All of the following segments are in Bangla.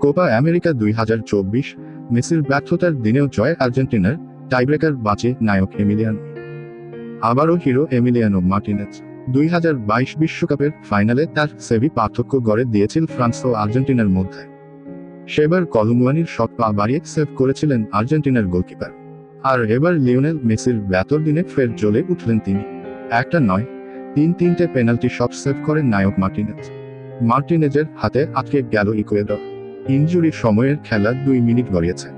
কোপা আমেরিকা দুই হাজার চব্বিশ মেসির ব্যর্থতার দিনেও জয় আর্জেন্টিনার টাইব্রেকার বাঁচে নায়ক এমিলিয়ান। আবারও হিরো এমিলিয়ানো মার্টিনেজ। দুই হাজার বাইশ বিশ্বকাপের ফাইনালে তার সেভি পার্থক্য গড়ে দিয়েছিল ফ্রান্স ও আর্জেন্টিনার মধ্যে। সেবার কলুমুয়ানির শট পা বাড়িয়ে সেভ করেছিলেন আর্জেন্টিনার গোলকিপার। আর এবার লিওনেল মেসির ব্যাতর দিনে ফের জ্বলে উঠলেন তিনি। একটা নয়, তিন তিনটে পেনাল্টি শট সেভ করেন নায়ক মার্টিনেজ। মার্টিনেজের হাতে আটকে গেল ইকুয়েডর। ইনজুরি সময়ের খেলা দুই মিনিট গড়িয়েছে।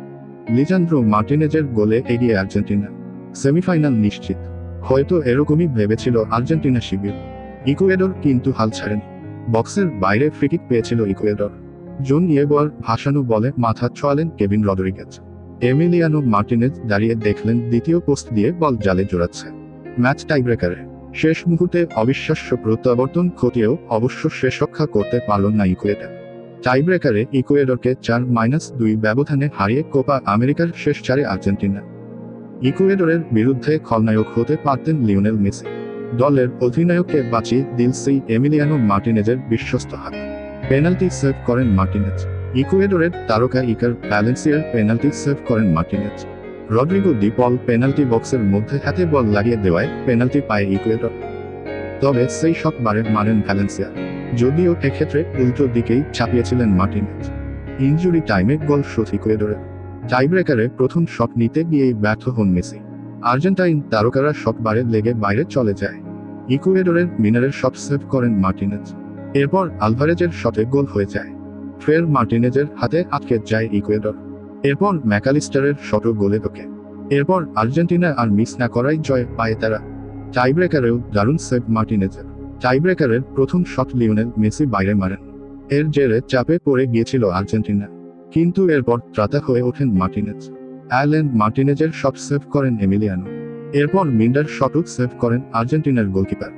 লিজান্দ্রো মার্টিনেজের গোলে এগিয়ে আর্জেন্টিনা। সেমিফাইনাল নিশ্চিত। হয়তো এরকমই ভেবেছিল আর্জেন্টিনা শিবির। ইকুয়েডর কিন্তু হাল ছাড়েনি। বক্সের বাইরে ফ্রিকিক পেয়েছিল ইকুয়েডর। জোন ইয়েবর ভাসানো বলে মাথা ছোয়ালেন কেভিন রডরিগেজ। এমিলিয়ানো মার্টিনেজ দাঁড়িয়ে দেখলেন দ্বিতীয় পোস্ট দিয়ে বল জালে জোড়াচ্ছে ম্যাচ টাইব্রেকারে। শেষ মুহূর্তে অবিশ্বাস্য প্রত্যাবর্তন ঘটিয়েও অবশ্য শেষ রক্ষা করতে পারল না ইকুয়েডর। টাইব্রেকারে ইকুয়েডরকে চার মাইনাস দুই ব্যবধানে হারিয়ে কোপা আমেরিকার শেষ চারে আর্জেন্টিনা। ইকুয়েডরের বিরুদ্ধে খলনায়ক হতে পারতেন লিওনেল মেসি। দলের অধিনায়ককে বাঁচিয়ে দিল সেই এমিলিয়ানো মার্টিনেজের বিশ্বস্ত হাত। পেনাল্টি সেভ করেন মার্টিনেজ। ইকুয়েডরের তারকা ইকার ভ্যালেন্সিয়ার পেনাল্টি সেভ করেন Martinez. Rodrigo de Paul penalty বক্সের মধ্যে হাতে বল লাগিয়ে দেওয়ায় পেনাল্টি পায় ইকুয়েডর। তবে সেই শট বারে মারেন ভ্যালেন্সিয়া। যদিও এক্ষেত্রে উল্টো দিকেই ছাপিয়েছিলেন মার্টিনেজ ইনজুরি টাইমে গোল শোধ ইকুয়েডরের টাইব্রেকারে প্রথম শট নিতে গিয়েই ব্যর্থ হন মেসি। আর্জেন্টাইন তারকারা শট বারে লেগে বাইরে চলে যায়। ইকুয়েডরের মিনারের শট সেভ করেন মার্টিনেজ। এরপর আলভারেজের শটে গোল হয়ে যায়। ফের মার্টিনেজের হাতে আটকে যায় ইকুয়েডর। এরপর ম্যাকালিস্টারের শটও গোলে ঢোকে। এরপর আর্জেন্টিনা আর মিস না করাই জয় পায় তারা। টাইব্রেকারেও দারুণ সেভ মার্টিনেজের। টাইব্রেকারের প্রথম শট লিওনেল মেসি বাইরে মারেন। এর জেরে চাপে পড়ে গিয়েছিল আর্জেন্টিনা। কিন্তু এরপর ত্রাতা হয়ে ওঠেন মার্টিনেজ। অ্যালেন মার্টিনেজের শট সেভ করেন এমিলিয়ানো। এরপর মিন্ডার শটও সেভ করেন আর্জেন্টিনার গোলকিপার